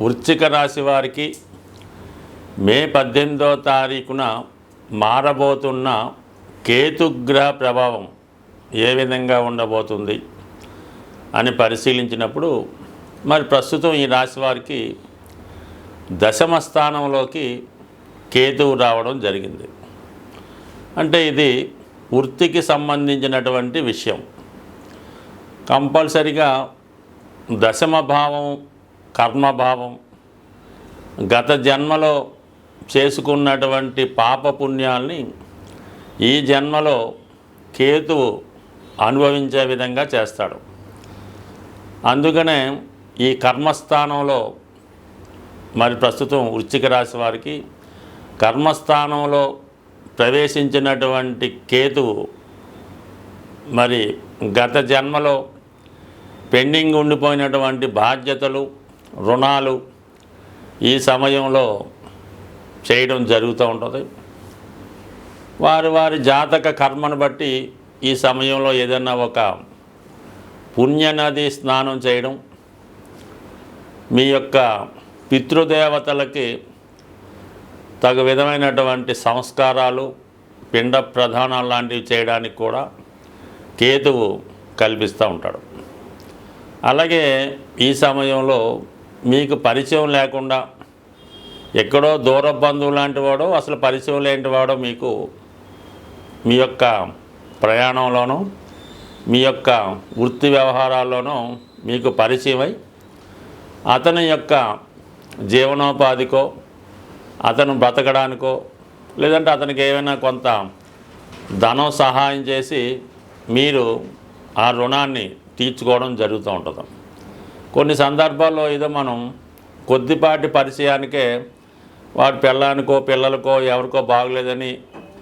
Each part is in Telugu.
వృశ్చిక రాశి వారికి మే పద్దెనిమిదవ తారీఖున మారబోతున్న కేతుగ్రహ ప్రభావం ఏ విధంగా ఉండబోతుంది అని పరిశీలించినప్పుడు మరి ప్రస్తుతం ఈ రాశి వారికి దశమ స్థానంలోకి కేతువు రావడం జరిగింది. అంటే ఇది వృత్తికి సంబంధించినటువంటి విషయం. కంపల్సరిగా దశమ భావం కర్మభావం. గత జన్మలో చేసుకున్నటువంటి పాపపుణ్యాల్ని ఈ జన్మలో కేతువు అనుభవించే విధంగా చేస్తాడు. అందుకనే ఈ కర్మస్థానంలో మరి ప్రస్తుతం వృశ్చిక రాశి వారికి కర్మస్థానంలో ప్రవేశించినటువంటి కేతువు మరి గత జన్మలో పెండింగ్ ఉండిపోయినటువంటి బాధ్యతలు రుణాలు ఈ సమయంలో చేయడం జరుగుతూ ఉంటుంది. వారి వారి జాతక కర్మను బట్టి ఈ సమయంలో ఏదైనా ఒక పుణ్యనది స్నానం చేయడం మీ యొక్క పితృదేవతలకి తగు విధమైనటువంటి సంస్కారాలు పిండ ప్రధానాలు లాంటివి చేయడానికి కూడా కేతువు కల్పిస్తూ ఉంటాడు. అలాగే ఈ సమయంలో మీకు పరిచయం లేకుండా ఎక్కడో దూర బంధువు లాంటి వాడో అసలు పరిచయం లేని వాడో మీకు మీ యొక్క ప్రయాణంలోనూ మీ యొక్క వృత్తి వ్యవహారాల్లోనూ మీకు పరిచయమై అతని యొక్క జీవనోపాధికో అతను బ్రతకడానికో లేదంటే అతనికి ఏమైనా కొంత ధనం సహాయం చేసి మీరు ఆ రుణాన్ని తీర్చుకోవడం జరుగుతూ ఉంటుంది. కొన్ని సందర్భాల్లో ఏదో మనం కొద్దిపాటి పరిచయానికే వాడి పిల్లానికో పిల్లలకో ఎవరికో బాగలేదని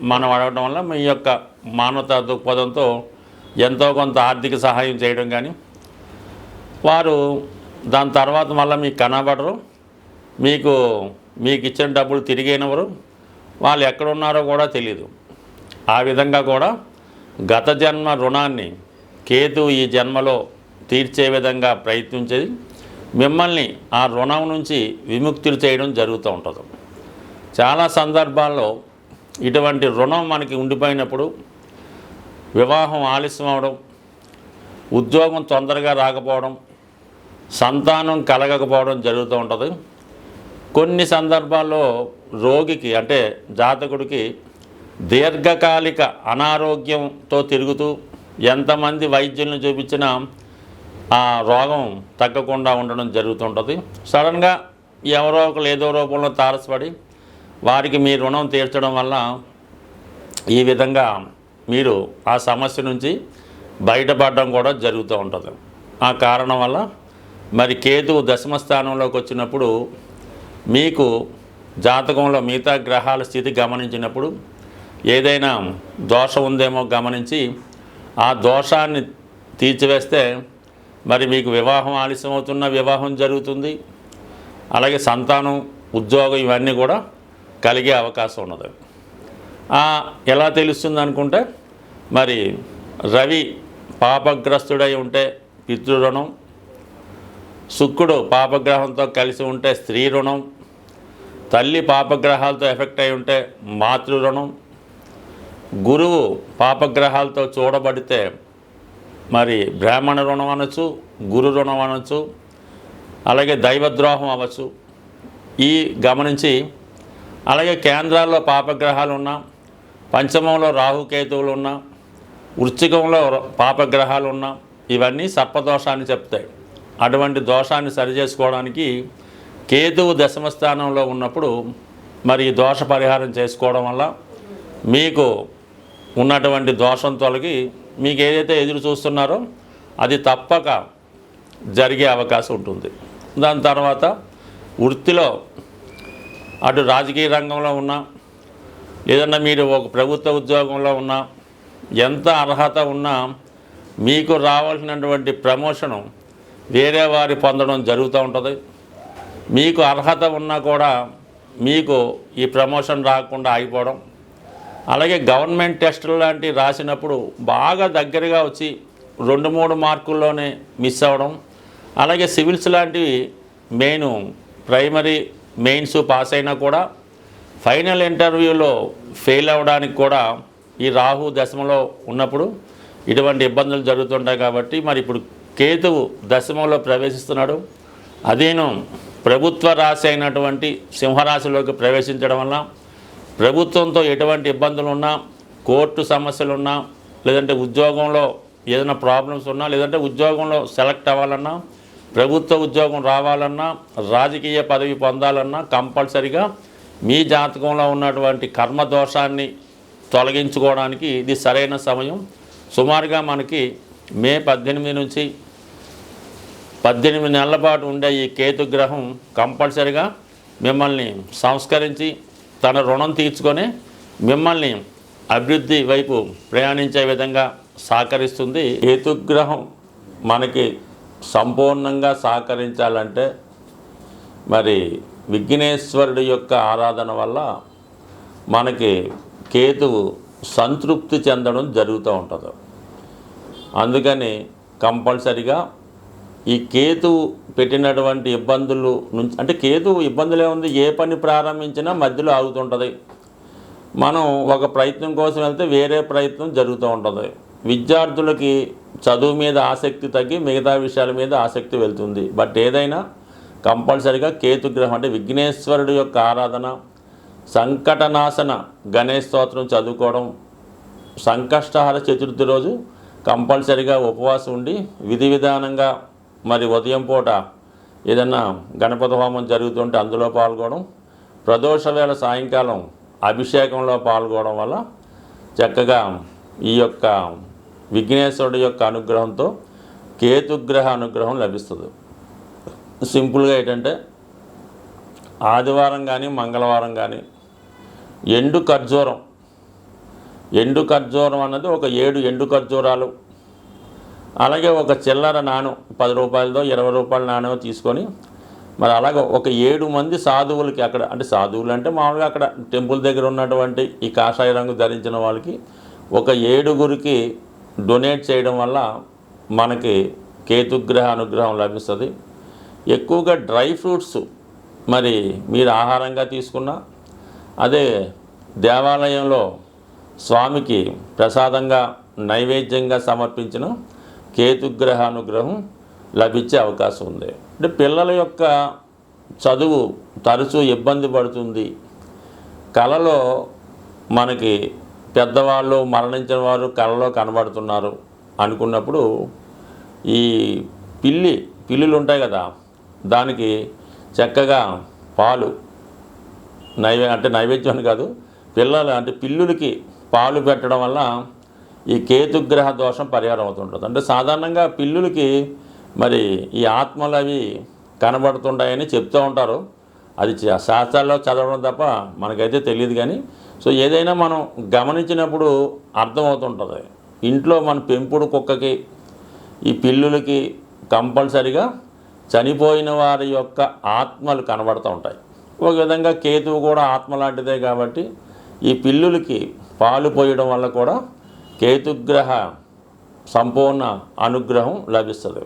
మనం అడగడం వల్ల మీ యొక్క మానవతా దృక్పథంతో ఎంతో కొంత ఆర్థిక సహాయం చేయడం కానీ వారు దాని తర్వాత మళ్ళీ మీకు కనబడరు. మీకు మీకు ఇచ్చిన డబ్బులు తిరిగినవరు. వాళ్ళు ఎక్కడున్నారో కూడా తెలియదు ఆ విధంగా కూడా గత జన్మ రుణాన్ని కేతు ఈ జన్మలో తీర్చే విధంగా ప్రయత్నించేది. మిమ్మల్ని ఆ రుణం నుంచి విముక్తులు చేయడం జరుగుతూ ఉంటుంది. చాలా సందర్భాల్లో ఇటువంటి రుణం మనకి ఉండిపోయినప్పుడు వివాహం ఆలస్యం అవడం ఉద్యోగం తొందరగా రాకపోవడం సంతానం కలగకపోవడం జరుగుతూ ఉంటుంది. కొన్ని సందర్భాల్లో రోగికి అంటే జాతకుడికి దీర్ఘకాలిక అనారోగ్యంతో తిరుగుతూ ఎంతమంది వైద్యులను చూపించినా ఆ రోగం తగ్గకుండా ఉండడం జరుగుతుంటుంది. సడన్గా ఎవరో ఒకరు ఏదో రూపంలో తారసపడి వారికి మీ రుణం తీర్చడం వల్ల ఈ విధంగా మీరు ఆ సమస్య నుంచి బయటపడడం కూడా జరుగుతూ ఉంటుంది. ఆ కారణం వల్ల మరి కేతువు దశమ స్థానంలోకి వచ్చినప్పుడు మీకు జాతకంలో మిగతా గ్రహాల స్థితి గమనించినప్పుడు ఏదైనా దోషం ఉందేమో గమనించి ఆ దోషాన్ని తీర్చివేస్తే మరి మీకు వివాహం ఆలస్యం అవుతున్న వివాహం జరుగుతుంది. అలాగే సంతానం ఉద్యోగం ఇవన్నీ కూడా కలిగే అవకాశం ఉన్నది. ఎలా తెలుస్తుంది అనుకుంటే మరి రవి పాపగ్రస్తుడై ఉంటే పితృరుణం శుక్రుడు పాపగ్రహంతో కలిసి ఉంటే స్త్రీ రుణం తల్లి పాపగ్రహాలతో ఎఫెక్ట్ అయి ఉంటే మాతృ రుణం గురువు పాపగ్రహాలతో చూడబడితే మరి బ్రాహ్మణ రుణం అనొచ్చు గురు రుణం అనొచ్చు అలాగే దైవద్రోహం అవ్వచ్చు. ఈ గమనించి అలాగే కేంద్రాల్లో పాపగ్రహాలు ఉన్నా పంచమంలో రాహుకేతువులు ఉన్నా వృశ్చికంలో పాపగ్రహాలు ఉన్నా ఇవన్నీ సర్పదోషాన్ని చెప్తాయి. అటువంటి దోషాన్ని సరిచేసుకోవడానికి కేతువు దశమ స్థానంలో ఉన్నప్పుడు మరి ఈ దోష పరిహారం చేసుకోవడం వల్ల మీకు ఉన్నటువంటి దోషం తొలగి మీకు ఏదైతే ఎదురు చూస్తున్నారో అది తప్పక జరిగే అవకాశం ఉంటుంది. దాని తర్వాత వృత్తిలో అటు రాజకీయ రంగంలో ఉన్నా లేదన్నా మీరు ఒక ప్రభుత్వ ఉద్యోగంలో ఉన్నా ఎంత అర్హత ఉన్నా మీకు రావాల్సినటువంటి ప్రమోషను వేరే వారి పొందడం జరుగుతూ ఉంటుంది. మీకు అర్హత ఉన్నా కూడా మీకు ఈ ప్రమోషన్ రాకుండా ఆగిపోవడం అలాగే గవర్నమెంట్ టెస్టులు లాంటివి రాసినప్పుడు బాగా దగ్గరగా వచ్చి రెండు మూడు మార్కుల్లోనే మిస్ అవ్వడం అలాగే సివిల్స్ లాంటివి మెయిన్ ప్రైమరీ మెయిన్స్ పాస్ అయినా కూడా ఫైనల్ ఇంటర్వ్యూలో ఫెయిల్ అవ్వడానికి కూడా ఈ రాహు దశమలో ఉన్నప్పుడు ఇటువంటి ఇబ్బందులు జరుగుతుంటాయి కాబట్టి మరి ఇప్పుడు కేతువు దశమంలో ప్రవేశిస్తున్నాడు. అదేను ప్రభుత్వ రాశి అయినటువంటి సింహరాశిలోకి ప్రవేశించడం వల్ల ప్రభుత్వంతో ఎటువంటి ఇబ్బందులు ఉన్నా కోర్టు సమస్యలు ఉన్నా లేదంటే ఉద్యోగంలో ఏదైనా ప్రాబ్లమ్స్ ఉన్నా లేదంటే ఉద్యోగంలో సెలెక్ట్ అవ్వాలన్నా ప్రభుత్వ ఉద్యోగం రావాలన్నా రాజకీయ పదవి పొందాలన్నా కంపల్సరిగా మీ జాతకంలో ఉన్నటువంటి కర్మ దోషాన్ని తొలగించుకోవడానికి ఇది సరైన సమయం. సుమారుగా మనకి మే పద్దెనిమిది నుంచి పద్దెనిమిది నెలల పాటు ఉండే ఈ కేతు గ్రహం కంపల్సరిగా మిమ్మల్ని సంస్కరించి తన రుణం తీర్చుకొని మిమ్మల్ని అభివృద్ధి వైపు ప్రయాణించే విధంగా సహకరిస్తుంది. హేతుగ్రహం మనకి సంపూర్ణంగా సహకరించాలంటే మరి విఘ్నేశ్వరుడి యొక్క ఆరాధన వల్ల మనకి కేతువు సంతృప్తి చెందడం జరుగుతూ ఉంటుంది. అందుకని కంపల్సరిగా ఈ కేతు పెట్టినటువంటి ఇబ్బందులు నుంచి అంటే కేతు ఇబ్బందులే ఉంది ఏ పని ప్రారంభించినా మధ్యలో ఆగుతుంటుంది. మనం ఒక ప్రయత్నం కోసం వెళ్తే వేరే ప్రయత్నం జరుగుతూ ఉంటుంది. విద్యార్థులకి చదువు మీద ఆసక్తి తగ్గి మిగతా విషయాల మీద ఆసక్తి వెళ్తుంది. బట్ ఏదైనా కంపల్సరిగా కేతుగ్రహం అంటే విఘ్నేశ్వరుడు యొక్క ఆరాధన సంకటనాశన గణేష్ స్తోత్రం చదువుకోవడం సంకష్టహార చతుర్థి రోజు కంపల్సరిగా ఉపవాసం ఉండి విధి విధానంగా మరి ఉదయం పూట ఏదన్నా గణపతి హోమం జరుగుతుంటే అందులో పాల్గొనడం ప్రదోష వేళ సాయంకాలం అభిషేకంలో పాల్గొనడం వల్ల చక్కగా ఈ యొక్క విఘ్నేశ్వరుడు యొక్క అనుగ్రహంతో కేతుగ్రహ అనుగ్రహం లభిస్తుంది. సింపుల్గా ఏంటంటే ఆదివారం కానీ మంగళవారం కానీ ఎండు ఖర్జూరం ఎండు ఖర్జూరం అన్నది ఒక ఏడు ఎండు ఖర్జూరాలు అలాగే ఒక చిల్లర నాణం పది రూపాయలతో ఇరవై రూపాయల నాణ్యం తీసుకొని మరి అలాగే ఒక ఏడు మంది సాధువులకి అక్కడ అంటే సాధువులు అంటే మామూలుగా అక్కడ టెంపుల్ దగ్గర ఉన్నటువంటి ఈ కాషాయ రంగు ధరించిన వాళ్ళకి ఒక ఏడుగురికి డొనేట్ చేయడం వల్ల మనకి కేతుగ్రహ అనుగ్రహం లభిస్తుంది. ఎక్కువగా డ్రై ఫ్రూట్స్ మరి మీరు ఆహారంగా తీసుకున్నా అదే దేవాలయంలో స్వామికి ప్రసాదంగా నైవేద్యంగా సమర్పించిన కేతుగ్రహ అనుగ్రహం లభించే అవకాశం ఉంది. అంటే పిల్లల యొక్క చదువు తరచూ ఇబ్బంది పడుతుంది. కళలో మనకి పెద్దవాళ్ళు మరణించిన వారు కళలో కనబడుతున్నారు అనుకున్నప్పుడు ఈ పిల్లి పిల్లులు ఉంటాయి కదా దానికి చక్కగా పాలు నైవే అంటే నైవేద్యం అని కాదు పిల్లలు అంటే పిల్లులకి పాలు పెట్టడం వల్ల ఈ కేతుగ్రహ దోషం పరిహారం అవుతుంటుంది. అంటే సాధారణంగా పిల్లులకి మరి ఈ ఆత్మలు అవి కనబడుతుంటాయని చెప్తూ ఉంటారు. అది చ- శాస్త్రాల్లో చదవడం తప్ప మనకైతే తెలియదు కానీ సో ఏదైనా మనం గమనించినప్పుడు అర్థమవుతుంటుంది. ఇంట్లో మన పెంపుడు కుక్కకి ఈ పిల్లులకి కంపల్సరిగా చనిపోయిన వారి యొక్క ఆత్మలు కనబడుతూ ఉంటాయి. ఒక విధంగా కేతువు కూడా ఆత్మ లాంటిదే కాబట్టి ఈ పిల్లులకి పాలు పోయడం వల్ల కూడా కేతుగ్రహ సంపూర్ణ అనుగ్రహం లభిస్తుంది.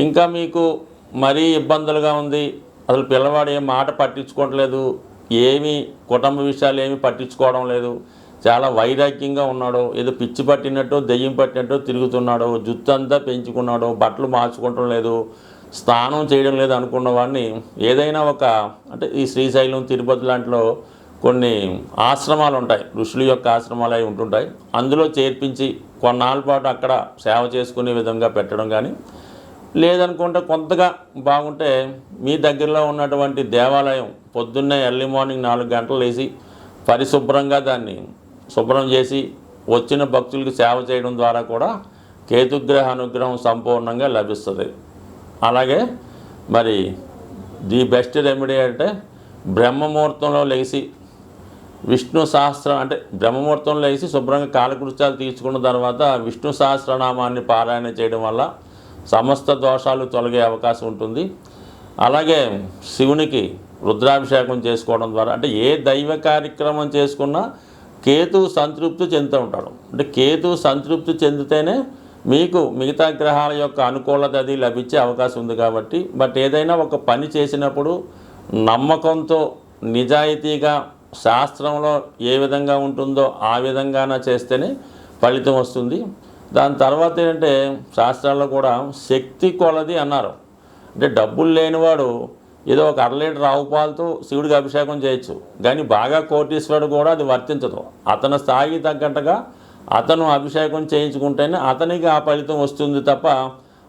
ఇంకా మీకు మరీ ఇబ్బందులుగా ఉంది. అసలు పిల్లవాడు ఏం మాట పట్టించుకోవట్లేదు. ఏమీ కుటుంబ విషయాలు ఏమీ పట్టించుకోవడం లేదు. చాలా వైరాగ్యంగా ఉన్నాడు. ఏదో పిచ్చి పట్టినట్టు దెయ్యం పట్టినట్టు తిరుగుతున్నాడు. జుత్తు అంతా పెంచుకున్నాడు. బట్టలు మార్చుకోవటం లేదు. స్నానం చేయడం లేదు అనుకున్న వాడిని ఏదైనా ఒక అంటే ఈ శ్రీశైలం తిరుపతి లాంటిలో కొన్ని ఆశ్రమాలు ఉంటాయి ఋషుల యొక్క ఆశ్రమాలు అవి ఉంటుంటాయి. అందులో చేర్పించి కొన్నాళ్ళ పాటు అక్కడ సేవ చేసుకునే విధంగా పెట్టడం కానీ లేదనుకుంటే కొంతగా బాగుంటే మీ దగ్గరలో ఉన్నటువంటి దేవాలయం పొద్దున్నే ఎర్లీ మార్నింగ్ నాలుగు గంటలు వేసి పరిశుభ్రంగా దాన్ని శుభ్రం చేసి వచ్చిన భక్తులకి సేవ చేయడం ద్వారా కూడా కేతుగ్రహ అనుగ్రహం సంపూర్ణంగా లభిస్తుంది. అలాగే మరి ది బెస్ట్ రెమెడీ అంటే బ్రహ్మముహూర్తంలో లేచి విష్ణు సహస్రం అంటే బ్రహ్మముహూర్తంలో వేసి శుభ్రంగా కాలకృత్యాలు తీర్చుకున్న తర్వాత విష్ణు సహస్రనామాన్ని పారాయణ చేయడం వల్ల సమస్త దోషాలు తొలగే అవకాశం ఉంటుంది. అలాగే శివునికి రుద్రాభిషేకం చేసుకోవడం ద్వారా అంటే ఏ దైవ కార్యక్రమం చేసుకున్నా కేతువు సంతృప్తి చెందుతూ ఉంటాడు. అంటే కేతువు సంతృప్తి చెందితేనే మీకు మిగతా గ్రహాల యొక్క అనుకూలత అది లభించే అవకాశం ఉంది కాబట్టి బట్ ఏదైనా ఒక పని చేసినప్పుడు నమ్మకంతో నిజాయితీగా శాస్త్రంలో ఏ విధంగా ఉంటుందో ఆ విధంగానే చేస్తేనే ఫలితం వస్తుంది. దాని తర్వాత ఏంటంటే శాస్త్రాల్లో కూడా శక్తి కొలది అన్నారు. అంటే డబ్బులు లేనివాడు ఏదో ఒక అర లీటర్ ఆవు పాలతో శివుడికి అభిషేకం చేయొచ్చు. కానీ బాగా కోటీశ్వరుడు కూడా అది వర్తించదు. అతని స్థాయికి తగ్గట్టుగా అతను అభిషేకం చేయించుకుంటేనే అతనికి ఆ ఫలితం వస్తుంది తప్ప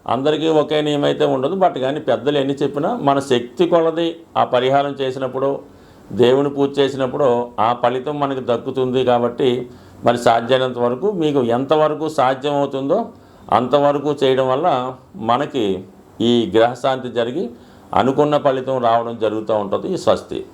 అందరికీ ఒకే నియమైతే ఉండదు. బట్ కానీ పెద్దలు ఎన్ని చెప్పినా మన శక్తి కొలది ఆ పరిహారం చేసినప్పుడు దేవుని పూజ చేసినప్పుడు ఆ ఫలితం మనకు దక్కుతుంది కాబట్టి మరి సాధ్యమైనంత వరకు మీకు ఎంతవరకు సాధ్యమవుతుందో అంతవరకు చేయడం వల్ల మనకి ఈ గ్రహశాంతి జరిగి అనుకున్న ఫలితం రావడం జరుగుతూ ఉంటుంది ఈ స్వస్తి.